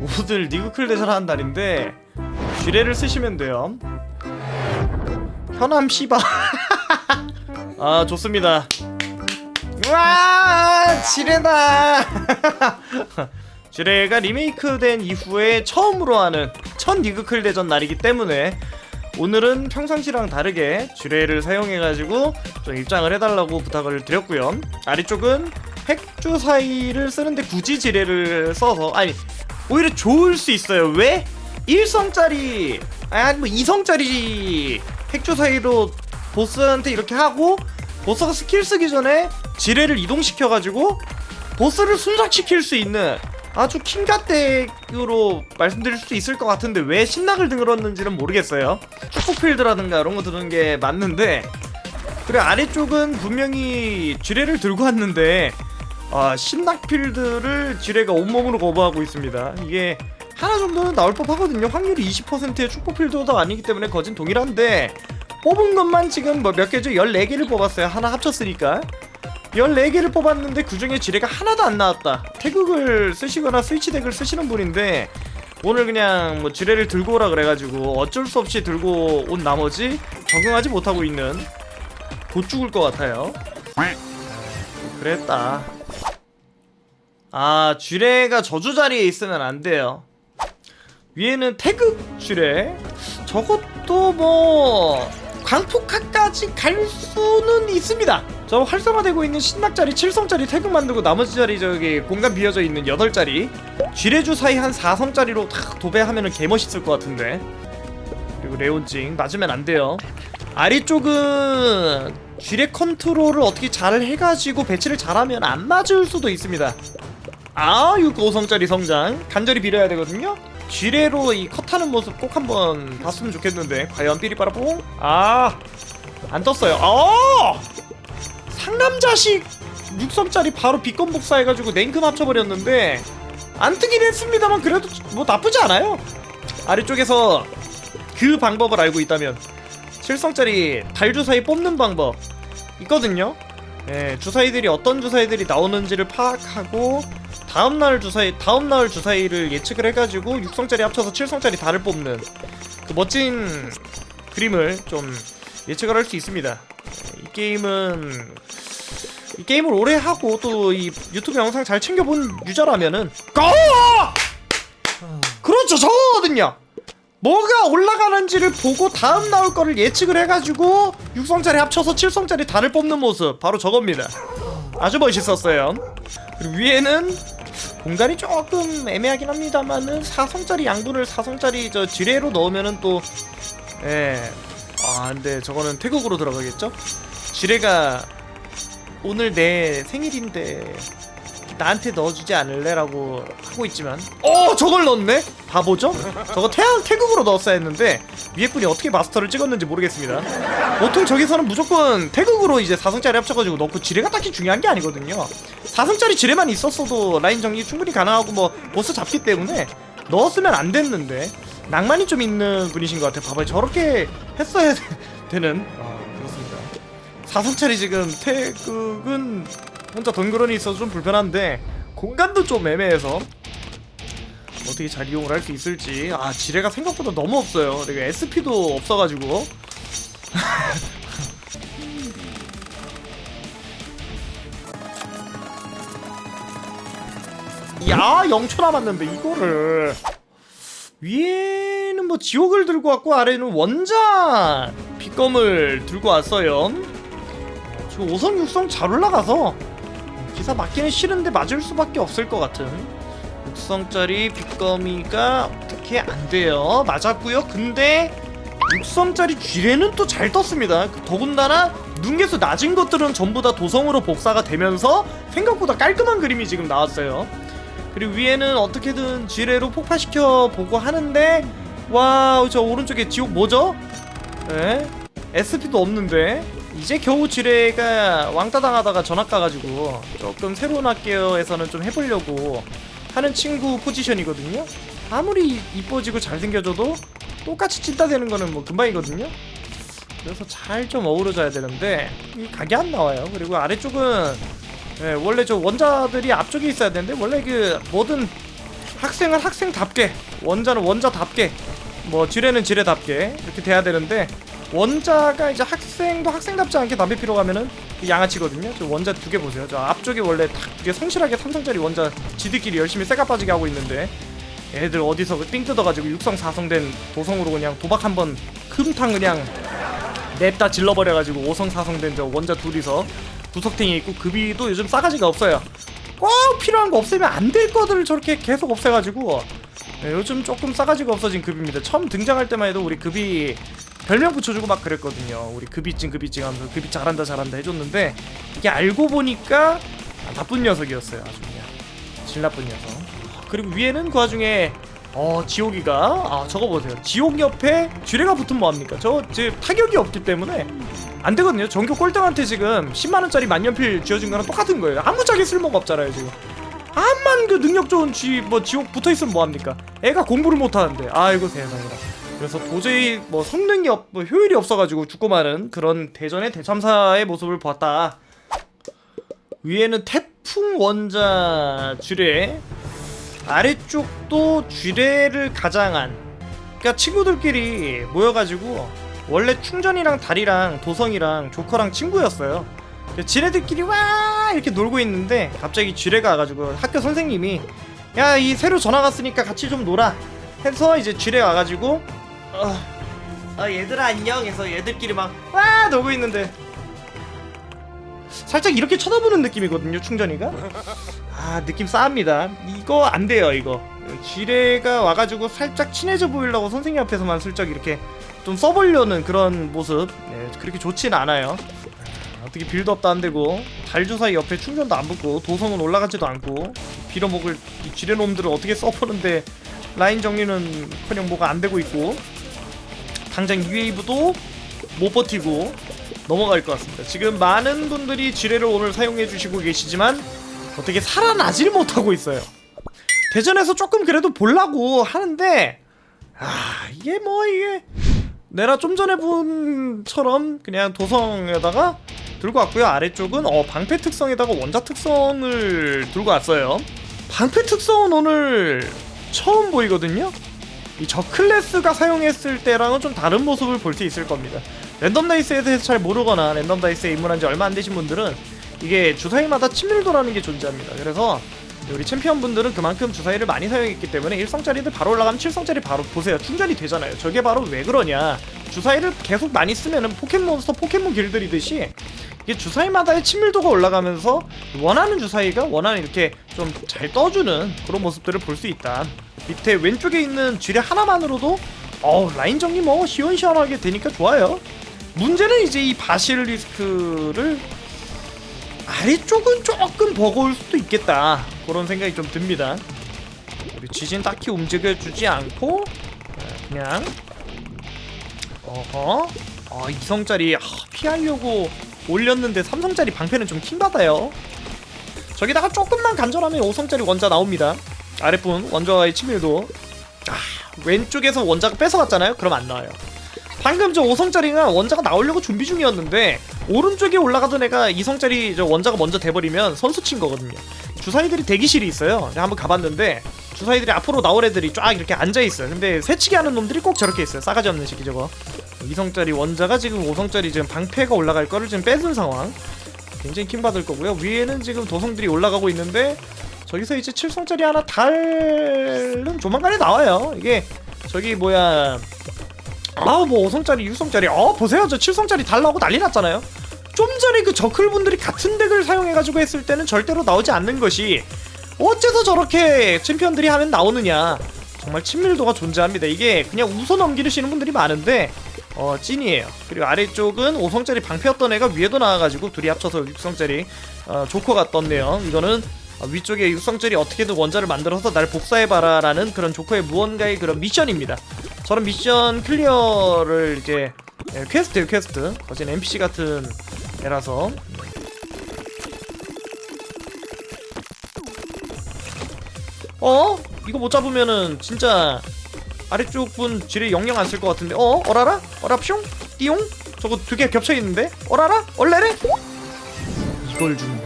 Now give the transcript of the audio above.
오늘 리그클 대전 하는 날인데 쥐레를 쓰시면 돼요. 현암 씨바 아 좋습니다. 와 지뢰다. 지뢰가 리메이크된 이후에 처음으로 하는 첫 리그클 대전 날이기 때문에 오늘은 평상시랑 다르게 지뢰를 사용해가지고 좀 입장을 해달라고 부탁을 드렸고요. 아래쪽은 핵주 사이를 쓰는데 굳이 지뢰를 써서 아니 오히려 좋을 수 있어요 왜? 1성짜리 아니 뭐 2성짜리 핵주 사이로 보스한테 이렇게 하고 보스가 스킬 쓰기 전에 지뢰를 이동시켜가지고 보스를 순삭시킬 수 있는 아주 킹가댁으로 말씀드릴 수도 있을 것 같은데 왜 신낙을 들었는지는 모르겠어요 축복필드라든가 이런 거 드는 게 맞는데 그래 아래쪽은 분명히 지뢰를 들고 왔는데 아 신낙필드를 지뢰가 온몸으로 거부하고 있습니다 이게 하나 정도는 나올 법하거든요 확률이 20%의 축복필드도 아니기 때문에 거진 동일한데 뽑은 것만 지금 뭐 몇 개죠? 14개를 뽑았어요 하나 합쳤으니까 14개를 뽑았는데 그 중에 지뢰가 하나도 안 나왔다. 태극을 쓰시거나 스위치 덱을 쓰시는 분인데 오늘 그냥 뭐 지뢰를 들고 오라 그래가지고 어쩔 수 없이 들고 온 나머지 적응하지 못하고 있는 곧 죽을 것 같아요. 그랬다. 아 지뢰가 저주 자리에 있으면 안 돼요. 위에는 태극 지뢰. 저것도 뭐 광폭화까지 갈 수는 있습니다. 저 활성화되고 있는 신낙짜리 7성짜리 태극 만들고 나머지 자리 저기 공간 비어져 있는 8짜리 쥐레주 사이 한 4성짜리로 탁 도배하면은 개멋있을 것 같은데 그리고 레온징 맞으면 안 돼요 아래쪽은 쥐레 컨트롤을 어떻게 잘 해가지고 배치를 잘하면 안 맞을 수도 있습니다 아 6, 5성짜리 성장. 간절히 빌어야 되거든요. 쥐레로 이 컷하는 모습 꼭 한번 봤으면 좋겠는데 과연 삐리빠라뽕? 아안 떴어요. 아 상남자식 6성짜리 바로 비건 복사해가지고 냉큼 합쳐버렸는데 안 뜨긴 했습니다만 그래도 뭐 나쁘지 않아요. 아래쪽에서 그 방법을 알고 있다면 7성짜리 달주사위 뽑는 방법 있거든요. 예, 주사위들이 어떤 주사위들이 나오는지를 파악하고 다음 날 주사위 다음 날 주사위를 예측을 해가지고 6성짜리 합쳐서 7성짜리 달을 뽑는 그 멋진 그림을 좀 예측을 할 수 있습니다. 이 게임은 이 게임을 오래 하고 또 이 유튜브 영상 잘 챙겨본 유저라면은 꺼! 그렇죠. 저거거든요. 뭐가 올라가는지를 보고 다음 나올 거를 예측을 해가지고 6성짜리 합쳐서 7성짜리 달을 뽑는 모습. 바로 저겁니다. 아주 멋있었어요. 그리고 위에는 공간이 조금 애매하긴 합니다만은 4성짜리 양분을 4성짜리 저 지뢰로 넣으면은 또 예. 아 근데 저거는 태극으로 들어가겠죠? 지뢰가 오늘 내 생일인데 나한테 넣어주지 않을래라고 하고 있지만. 어 저걸 넣었네? 바보죠? 저거 태양 태극으로 넣었어야 했는데 위에 분이 어떻게 마스터를 찍었는지 모르겠습니다. 보통 저기서는 무조건 태극으로 이제 4성짜리 합쳐가지고 넣고 지뢰가 딱히 중요한 게 아니거든요. 4성짜리 지뢰만 있었어도 라인 정리 충분히 가능하고 뭐 보스 잡기 때문에 넣었으면 안 됐는데 낭만이 좀 있는 분이신 것 같아요. 봐봐요. 저렇게 했어야 되는. 아 그렇습니다. 4성짜리 지금 태극은 혼자 덩그러니 있어서 좀 불편한데 공간도 좀 애매해서 어떻게 잘 이용을 할 수 있을지. 아 지뢰가 생각보다 너무 없어요. 그리고 SP도 없어가지고. 야 0초 남았는데 이거를. 위에는 뭐 지옥을 들고 왔고 아래는 원자 빗검을 들고 왔어요. 지금 5성 6성 잘 올라가서 기사 맞기는 싫은데 맞을 수밖에 없을 것 같은 6성짜리 빗거미가 어떻게 안 돼요? 맞았고요. 근데 6성짜리 쥐레는 또 잘 떴습니다. 그 더군다나 눈개수 낮은 것들은 전부 다 도성으로 복사가 되면서 생각보다 깔끔한 그림이 지금 나왔어요. 그리고 위에는 어떻게든 지뢰로 폭파시켜 보고 하는데 와우 저 오른쪽에 지옥 뭐죠? 에? SP도 없는데 이제 겨우 지뢰가 왕따 당하다가 전학 가가지고 조금 새로운 학교에서는 좀 해보려고 하는 친구 포지션이거든요. 아무리 이뻐지고 잘생겨져도 똑같이 찐따 되는 거는 뭐 금방이거든요. 그래서 잘 좀 어우러져야 되는데 이 각이 안 나와요. 그리고 아래쪽은 예, 원래 저 원자들이 앞쪽에 있어야 되는데 원래 그 뭐든 학생은 학생답게 원자는 원자답게 뭐 지뢰는 지뢰답게 이렇게 돼야 되는데 원자가 이제 학생도 학생답지 않게 담배 피러 가면은 그 양아치거든요. 저 원자 두 개 보세요. 저 앞쪽에 원래 딱 두 개 성실하게 삼성짜리 원자 지들끼리 열심히 쇠가 빠지게 하고 있는데 애들 어디서 그삥 뜯어가지고 육성 사성된 도성으로 그냥 도박 한번 큼탕 그냥 냅다 질러버려가지고 오성 사성된 저 원자 둘이서 구석탱이 있고 급이도 요즘 싸가지가 없어요. 꼭 필요한 거 없애면 안 될 거들을 저렇게 계속 없애가지고 네, 요즘 조금 싸가지가 없어진 급입니다. 처음 등장할 때만 해도 우리 급이 별명 붙여주고 막 그랬거든요. 우리 급이찡 급이찡 하면서 급이 잘한다 잘한다 해줬는데 이게 알고 보니까 아, 나쁜 녀석이었어요. 아주 그냥 질 나쁜 녀석. 그리고 위에는 그 와중에 어 지옥이가 아 저거 보세요. 지옥 옆에 쥐레가 붙으면 뭐합니까? 저 지금 타격이 없기 때문에 안 되거든요. 전교 꼴등한테 지금 10만 원짜리 만년필 쥐어준 거랑 똑같은 거예요. 아무짝에 쓸모가 없잖아요 지금. 암만 그 능력 좋은 쥐 뭐 지옥 붙어 있으면 뭐 합니까? 애가 공부를 못 하는데 아이고 세상에나. 그래서 도저히 뭐 성능이 없, 뭐 효율이 없어가지고 죽고 마는 그런 대전의 대참사의 모습을 보았다. 위에는 태풍 원자 쥐레 아래쪽도 쥐레를 가장한 그러니까 친구들끼리 모여가지고 원래 충전이랑 달이랑 도성이랑 조커랑 친구였어요. 그래서 지네들끼리 와 이렇게 놀고 있는데 갑자기 쥐레가 와가지고 학교 선생님이 야 이 새로 전화 갔으니까 같이 좀 놀아 해서 이제 쥐레 와가지고 어, 어 얘들아 안녕 해서 얘들끼리 막와 놀고 있는데. 살짝 이렇게 쳐다보는 느낌이거든요 충전이가. 아 느낌 싸합니다. 이거 안 돼요 이거. 지뢰가 와가지고 살짝 친해져 보이려고 선생님 앞에서만 슬쩍 이렇게 좀 써보려는 그런 모습. 네, 그렇게 좋진 않아요. 아, 어떻게 빌드업도 안 되고 달주사위 옆에 충전도 안 붙고 도성은 올라가지도 않고 빌어먹을 이 지뢰놈들을 어떻게 써보는데 라인 정리는 커녕 뭐가 안 되고 있고 당장 UAV도 못 버티고 넘어갈 것 같습니다. 지금 많은 분들이 지뢰를 오늘 사용해 주시고 계시지만 어떻게 살아나질 못하고 있어요. 대전에서 조금 그래도 보려고 하는데 아 이게 뭐 이게 내가 좀 전에 분처럼 그냥 도성에다가 들고 왔고요. 아래쪽은 어 방패 특성에다가 원자 특성을 들고 왔어요. 방패 특성은 오늘 처음 보이거든요. 이 저 클래스가 사용했을 때랑은 좀 다른 모습을 볼 수 있을 겁니다. 랜덤 다이스에 대해서 잘 모르거나 랜덤 다이스에 입문한 지 얼마 안 되신 분들은 이게 주사위마다 친밀도라는 게 존재합니다. 그래서 우리 챔피언 분들은 그만큼 주사위를 많이 사용했기 때문에 1성짜리들 바로 올라가면 7성짜리 바로 보세요. 충전이 되잖아요. 저게 바로 왜 그러냐. 주사위를 계속 많이 쓰면은 포켓몬스터 포켓몬 길들이듯이 이게 주사위마다의 친밀도가 올라가면서 원하는 주사위가 원하는 이렇게 좀 잘 떠주는 그런 모습들을 볼 수 있다. 밑에 왼쪽에 있는 지뢰 하나만으로도 어 라인 정리 뭐 시원시원하게 되니까 좋아요. 문제는 이제 이 바실리스크를 아래쪽은 조금 버거울 수도 있겠다 그런 생각이 좀 듭니다. 우리 지진 딱히 움직여주지 않고 어, 그냥 어허 아 2성짜리 아, 피하려고 올렸는데 3성짜리 방패는 좀 킹받아요. 저기다가 조금만 간절하면 5성짜리 원자 나옵니다. 아랫분 원자와의 친밀도 아, 왼쪽에서 원자가 뺏어갔잖아요. 그럼 안 나와요. 방금 저 5성짜리가 원자가 나오려고 준비 중이었는데 오른쪽에 올라가던 애가 2성짜리 저 원자가 먼저 돼버리면 선수 친 거거든요. 주사위들이 대기실이 있어요. 한번 가봤는데 주사위들이 앞으로 나올 애들이 쫙 이렇게 앉아 있어요. 근데 새치기 하는 놈들이 꼭 저렇게 있어요. 싸가지 없는 새끼 저거. 2성짜리 원자가 지금 5성짜리 지금 방패가 올라갈 거를 지금 뺏은 상황. 굉장히 킹 받을 거고요. 위에는 지금 도성들이 올라가고 있는데 저기서 이제 7성짜리 하나 달은 조만간에 나와요. 이게 저기 뭐야. 아뭐 5성짜리 6성짜리. 어 보세요. 저 7성짜리 달 나오고 난리 났잖아요. 좀 전에 그 저클분들이 같은 덱을 사용해가지고 했을 때는 절대로 나오지 않는 것이 어째서 저렇게 챔피언들이 하면 나오느냐. 정말 친밀도가 존재합니다. 이게 그냥 웃어 넘기시는 분들이 많은데 어 찐이에요. 그리고 아래쪽은 5성짜리 방패였던 애가 위에도 나와가지고 둘이 합쳐서 6성짜리 어, 조커가 떴네요. 이거는 어, 위쪽에 6성짜리 어떻게든 원자를 만들어서 날 복사해봐라 라는 그런 조커의 무언가의 그런 미션입니다 저런 미션 클리어를 이제 예, 퀘스트예요 퀘스트 거진 NPC 같은 애라서 어? 이거 못 잡으면은 진짜 아래쪽 분 지뢰 영영 안 쓸 것 같은데 어? 어라라? 어라숑? 띠용? 저거 두 개 겹쳐있는데? 어라라? 얼레레? 이걸 죽네